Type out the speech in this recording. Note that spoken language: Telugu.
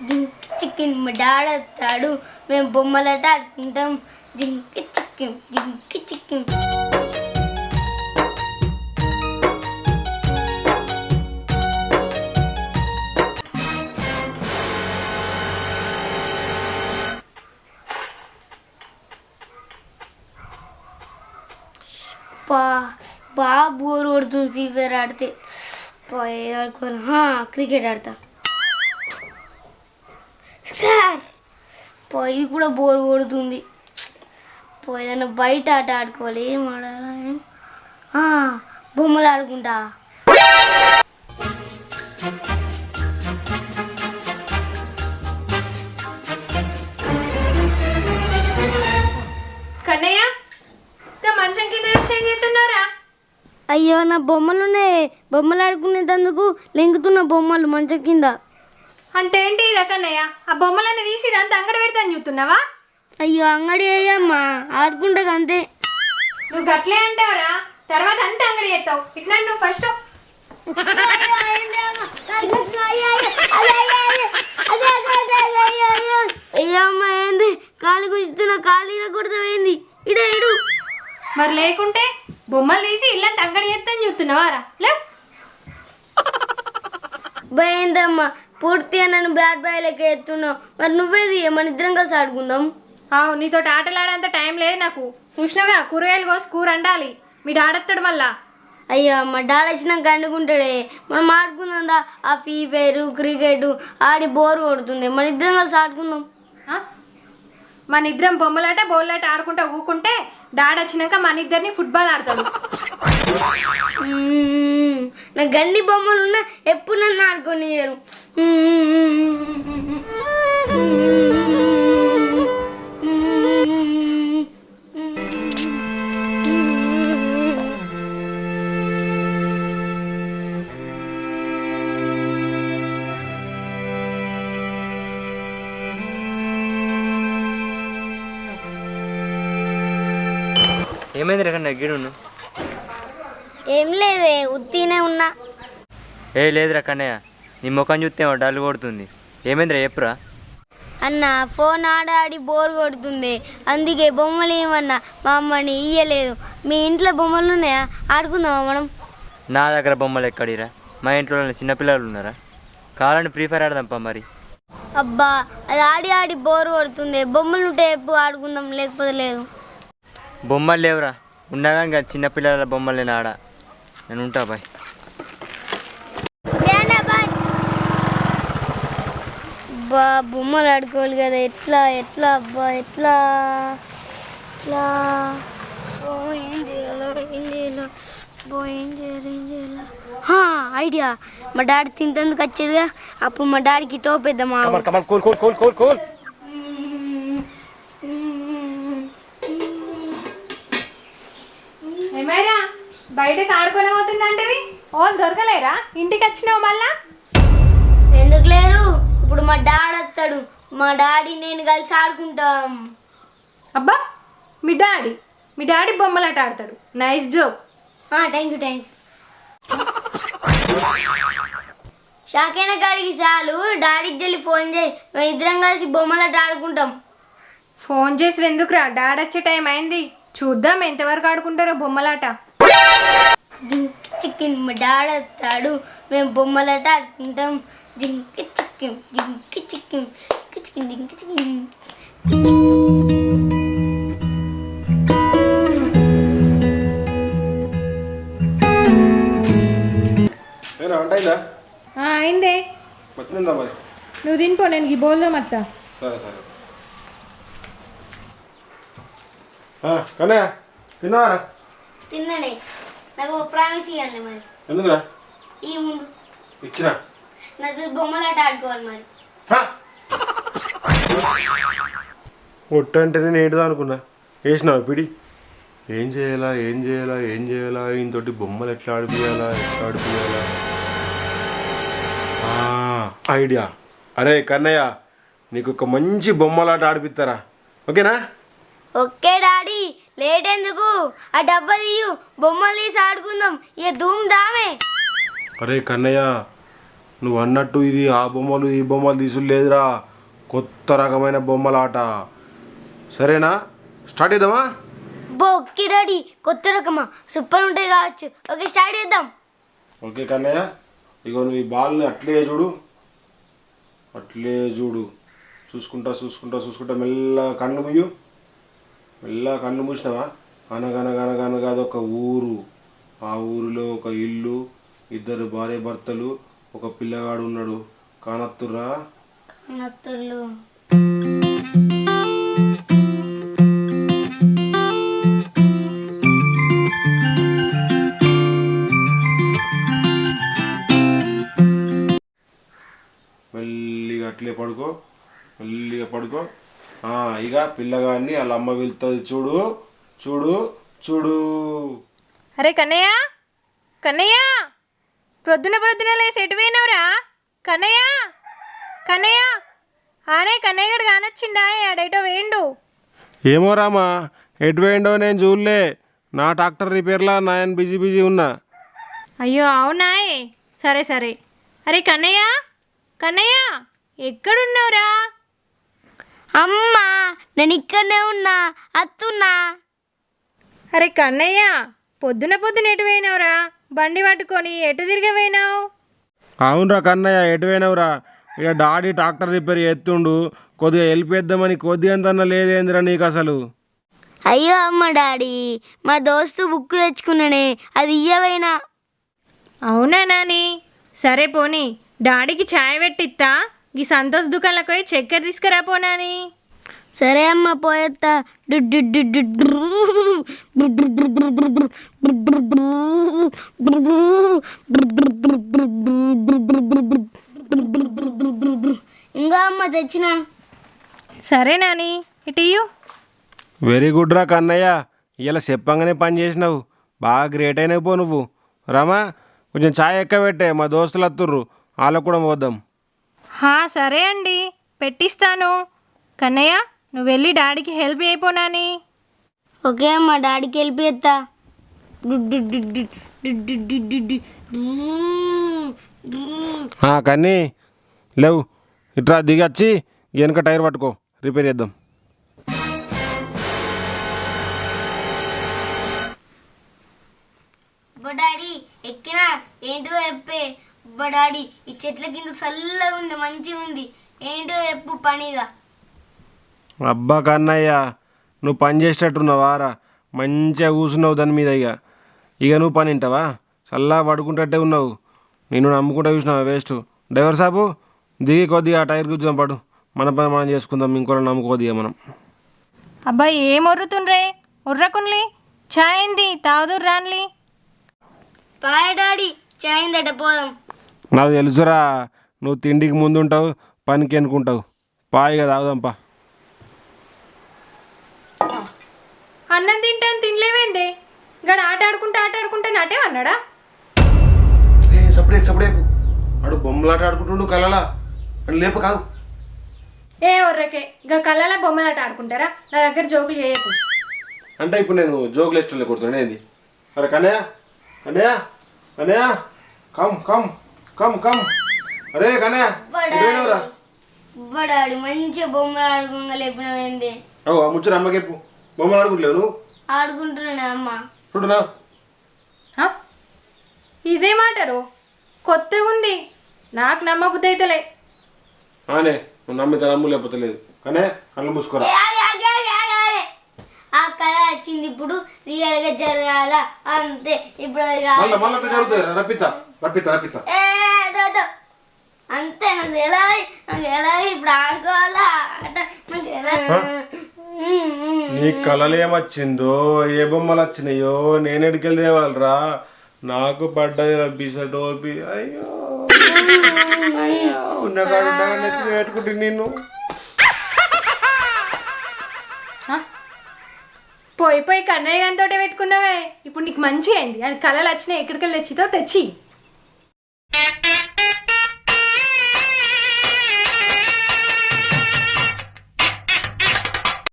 జింకి చికెన్ మా డాడీ వస్తాడు మేము బొమ్మలాట ఆడుకుంటాం జింకి చికెన్ జింకి చికెన్. బా బాగా బోర్ కొడుతుంది ఫ్రీ ఫైర్ ఆడితే. పోయి ఆడుకోవాలి. హా, క్రికెట్ ఆడతా. సార్! పోయి కూడా బోర్ కొడుతుంది. పోయేదన్నా బయట ఆట ఆడుకోవాలి. ఏం ఆడాలా బొమ్మలు ఆడుకుంటా. కన్నయ్య మంచం కింద చేంజ్ చేస్తున్నారా అయ్యో నా బొమ్మలు ఉన్నాయి బొమ్మలు ఆడుకునేటందుకు లెంగుతున్న బొమ్మలు మంచం కింద. అంటే ఏంటి రా కన్నయ్య ఆ బొమ్మలన్నీ తీసి ఇదంతా అంగడి పెడతాను చూస్తున్నావా? అయ్యో అంగడి అయ్యమ్మా ఆడుకుంటా అంతే. నువ్వు గట్లే అంటావురా. తర్వాత అంతా అంగడి చేస్తావు. ఇట్లా నువ్వు ఫస్ట్ అయ్యమ్మ ఏంది? కాలు కాలు ఇడే ఇడు. మరి లేకుంటే బొమ్మలు తీసి ఇల్లంతా అంగడి చేస్తాను చూస్తున్నావా రా పోయిందమ్మా పూర్తిగా నన్ను బ్యాట్ బాయ్ లెక్క ఎత్తున్నావు మరి నువ్వేది మన ఇద్దరం కలిసి ఆడుకుందాం. అవు నీతో ఆటలాడేంత టైం లేదు నాకు. చూసినావా కూరగాయలు కోసి కూర అండాలి. మీ డాడెత్తాడు మళ్ళా. అయ్యా మా డాడీ వచ్చినాక అండుకుంటాడే. మనం ఆడుకుందా ఆ ఫ్రీ ఫైర్ క్రికెట్ ఆడి బోర్ కొడుతుంది. మన ఇద్దరం కలిసి ఆడుకుందాం. ఆ? మన ఇద్దరం బొమ్మలాట బోళ్ళాట ఆడుకుంటా ఊకుంటే డాడీ వచ్చినాక మన ఇద్దరిని ఫుట్బాల్ ఆడతాడు. మ్మ్. నాకు గన్ని బొమ్మలు ఉన్నా ఎప్పుడు నన్ను ఆడుకోనియరు ఏమైంది రేట నగ్గిడు ఏం లేదే ఉత్తినే ఉన్నా. ఏ లేదురా కన్నయ్య నీ ముఖం చూస్తే డల్ కొడుతుంది. ఏమైందిరా చెప్పురా? అన్న ఫోన్ ఆడాడి బోర్ కొడుతుంది. అందుకే బొమ్మలు ఏమన్నా మా అమ్మని ఇయ్యలేదు. మీ ఇంట్లో బొమ్మలు ఉన్నాయా? ఆడుకుందామా మనం? నా దగ్గర బొమ్మలు ఎక్కడిరా? మా ఇంట్లో చిన్నపిల్లలు ఉన్నారా? కావాలని ఫ్రీ ఫైర్ ఆడదాంపా మరి. అబ్బా అది ఆడి ఆడి బోర్ కొడుతుంది. బొమ్మలు ఉంటే ఎప్పుడు ఆడుకుందాం. లేకపోతే లేదు. బొమ్మలు లేవురా. కానీ చిన్నపిల్లల బొమ్మలు నేను ఆడ. నేను ఉంటా బాయ్. అబ్బా బొమ్మలు ఆడుకోవాలి కదా. ఎట్లా ఎట్లా అబ్బా ఎట్లా? ఎట్లా? ఏం చేయాలో ఏం చేయాలో? బో ఏం చేయాలి ఏం చేయాలో? ఐడియా. మా డాడీ తింటందుకు వచ్చాడుగా. అప్పుడు మా డాడీకి టోపేద్దామా ఏమైనా బయటకు ఆడుకొని పోతుందంటవి? ఓ దొరకలేరా? ఇంటికి వచ్చినావు మళ్ళా? ఎందుకు లేరు? ఇప్పుడు మా డాడీ వస్తాడు. మా డాడీ నేను కలిసి ఆడుకుంటాం. అబ్బా మీ డాడీ మీ డాడీ బొమ్మలాట ఆడతాడు. Nice joke thank you thank you షాకైన కాడికి చాలు. డాడీకి జల్లి ఫోన్ చేయి. మేము ఇద్దరం కలిసి బొమ్మలాట ఆడుకుంటాం. ఫోన్ చేసి ఎందుకురా? డాడీ వచ్చే టైం అయింది. చూద్దాం ఎంతవరకు ఆడుకుంటారో బొమ్మలాట. జింకి చికెన్ మా డాడీ వస్తాడు. మేము బొమ్మలాట ఆడుకుంటాం. జింకి చికెన్ జింకి చికెన్ జింకి చికెన్ జింకి చికెన్ ఏనా వంట అయిందా ఆ, అయిందే వచ్చిందా మరి నువ్వు తినిపో నేను ఈ బోల్దో మత్తా సరే సరే కనే తిన్నావారా తిన్ననే నాకు ప్రామిస్ ఇవ్వండి మరి ఎందుకురా ఈ ముందు ఇచ్చినా నాకు బొమ్మలాట ఆడుకోవాలి మరి ఒట్టు అంటే నేను ఏంటిదో అనుకున్నా. వేసినావు పిడి? ఏం చేయాలా ఏం చేయాలా ఏం చేయాలా? ఈయనతోటి బొమ్మలు ఎట్లా ఆడిపియాలా ఎట్లా ఆడిపియాలా ఆ, ఐడియా. అరే కన్నయ్య నీకు ఒక మంచి బొమ్మలాట ఆడిపిస్తారా ఓకేనా? Okay daddy. లేట్ ఎందుకు ఆ డబ్బా తీయు. బొమ్మలు తీసి ఆడుకుందాం. ఇక ధూమ్ దామే అరే కన్నయ్య నువ్వు అన్నట్టు ఇది ఆ బొమ్మలు ఈ బొమ్మలు తీసుడు లేదురా కొత్త రకమైన బొమ్మలాట. సరేనా? స్టార్ట్ చేద్దామా? బో ఓకే డాడీ కొత్త రకమా? సూపర్ ఉంటాయి కావచ్చు. ఓకే స్టార్ట్ చేద్దాం. ఓకే కన్నయ్య. ఇగో నువ్వు ఈ బాల్ని అట్లే చూడు. అట్లే చూడు. చూసుకుంటా చూసుకుంటా చూసుకుంటా మెల్ల కళ్ళు ముయ్యు. మెల్ల కళ్ళు మూసినావా? అనగనగనగనగా అదొక ఊరు. ఆ ఊరిలో ఒక ఇల్లు ఇద్దరు భార్య భర్తలు ఒక పిల్లగాడు ఉన్నాడు. కానత్తురా నత్తులు మెల్లిగా అట్లే పడుకో. మెల్లిగా పడుకో. ఆ, ఇక పిల్లగాడిని వాళ్ళ అమ్మ వెళ్తుంది చూడు. చూడు. చూడు. అరే కన్నయ్య. కన్నయ్య. ప్రొద్దున ప్రొద్దున లేసి ఎటు పోయినవురా? కన్నయ్య? కన్నయ్య? ఆనే కన్నయ్య గడు కానొచ్చిండా? ఆడేటో వేయండు. ఏమో రామా ఎటు పోయిండో నేను చూడలే. నా ట్రాక్టర్ రిపేర్లా నేను బిజీ బిజీ ఉన్నా. అయ్యో అవునాయ్ సరే సరే. అరే కన్నయ్య? కన్నయ్య? ఎక్కడున్నావురా? అమ్మా నేను ఇక్కడనే ఉన్నా అత్తున్నా. అరే కన్నయ్య పొద్దున పొద్దున ఎటు పోయినావురా? బండి పట్టుకొని ఎటు తిరిగి పోయినావు? అవునరా కన్నయ్య ఎటు పోయినవురా? ఇక డాడీ ట్రాక్టర్ రిపేర్ చేస్తుండు కొద్దిగా వెళ్ళిపోద్దామని కొద్దిగా అంతన్నా లేదేందిరా నీకు అసలు? అయ్యో అమ్మ డాడీ మా దోస్తు బుక్ తెచ్చుకున్నానే అది ఇయ్యవైనా? అవునా నాని? సరే పోనీ డాడీకి ఛాయ్ పెట్టిత్తా ఈ సంతోష్ దుకాణంలోకి పోయి చక్కెర తీసుకురా పోనాని సరే అమ్మ పోయేత్తా. ఇంకా అమ్మ తెచ్చిన. సరే నాని ఇటు. వెరీ గుడ్ రా కన్నయ్య. ఇలా చెప్పంగానే పని చేసినావు. బాగా గ్రేట్ అయినావు పో నువ్వు. రామా కొంచెం ఛాయ్ ఎక్క పెట్టే మా దోస్తులు వస్తుర్రు వాళ్ళకు కూడా పోద్దాం హా సరే అండి. పెట్టిస్తాను. కన్నయ్య నువ్వు వెళ్ళి డాడీకి హెల్ప్ అయిపోనాని ఓకే అమ్మ డాడీకి వెళ్ళిపోయేత్తా ఆ, కన్నీ లేవు. ఇట్రా దిగచ్చి వెనక టైర్ పట్టుకో. రిపేర్ చేద్దాం. డాడీ ఎక్కినా? ఏంటో చెప్పే. డాడీ ఈ చెట్ల కింద చల్లగా ఉంది మంచిగా ఉంది ఏంటో చెప్పు పనిగా. అబ్బా కన్నయ్య నువ్వు పని చేసేటట్టున్నావారా మంచిగా కూర్చున్నావు దాని మీద ఇక ఇక నువ్వు పని వింటావా? చల్లా పడుకుంటట్టే ఉన్నావు. నేను నమ్ముకుంటా చూసినావా వేస్ట్ డ్రైవర్ సాబు దిగి కొద్దిగా ఆ టైర్ కూర్చొని పడు. మన పని మనం చేసుకుందాం ఇంకోటి నమ్ముకోదిగా మనం. అబ్బా ఏం ఒర్రుతుండ్రే? ఒర్రకున్లి ఛాయ్ అయింది తాగుదురు రాన్లి. బాయ్ డాడీ చాయిందట పోదాం. నాకు తెలుసురా నువ్వు తిండికి ముందు ఉంటావు పనికి అనుకుంటావు పాయిగా తాగుదాంపా అన్నం తింటాను తినలేవేందే? గడ ఆట ఆడుకుంటా ఆట ఆడుకుంటా నాటే అన్నాడా? సపడే సపడేకు ఆడు బొమ్మలాట ఆడుకుంటుండు కలలా అని లేపు కాదు. ఏ ఒర్రకే గా కళ్ళల బొమ్మలాట ఆడుకుంటారా? నా దగ్గర జోకులు చేయకు. అంటే ఇప్పుడు నేను జోకులు ఇష్టంలో కొడుతున్నాను ఏంది? అరే Kannayya Kannayya Kannayya. Come come come come. అరే కన్నయ్య ఎటు పోయినావురా? డాడీ మంచిగా బొమ్మలు ఆడుకోగా లేపినవేంది? అవు ఆ ముచ్చట అమ్మకెప్పు బొమ్మలు ఆడుకుంటలేవు ఆడుకుంటున్నా అమ్మ. చూడునా? హ? ఇదే మాటరు కొత్తగా ఉంది. నాకు నమ్మబుద్ధి అయితలే. ఆనే నువ్వు నమ్మితే నమ్ము లేకపోతే లేదు. కళ్ళు మూసుకోరా. ఆ కళ వచ్చింది ఇప్పుడు రియల్గా జరగాల? అంతే ఇప్పుడు అది కాదు. మళ్ళా మళ్ళీ జరుగుతుంది రప్పిత రప్పిత రప్పిత. ఏ, దో, దో. అంతే నాకు ఎలా నాకు ఎలా ఇప్పుడు ఆడుకోవాలా? ఆట నాకు ఎలా. నీ కళలు ఏమొచ్చిందో ఏ బొమ్మలు వచ్చినాయో నేను ఎడికెళ్ళి తేవాలరా. నాకు పడ్డది రబ్బీస టోపి అయ్యో అయ్యో ఉన్న కాడు ఉండగా పెట్టుకుంటే నిన్ను పోయి పోయి కన్నయ్య గారితో పెట్టుకున్నావే. ఇప్పుడు నీకు మంచి అయింది. అది కళలు వచ్చినాయి ఎక్కడికి వెళ్ళి తెచ్చితో తెచ్చి.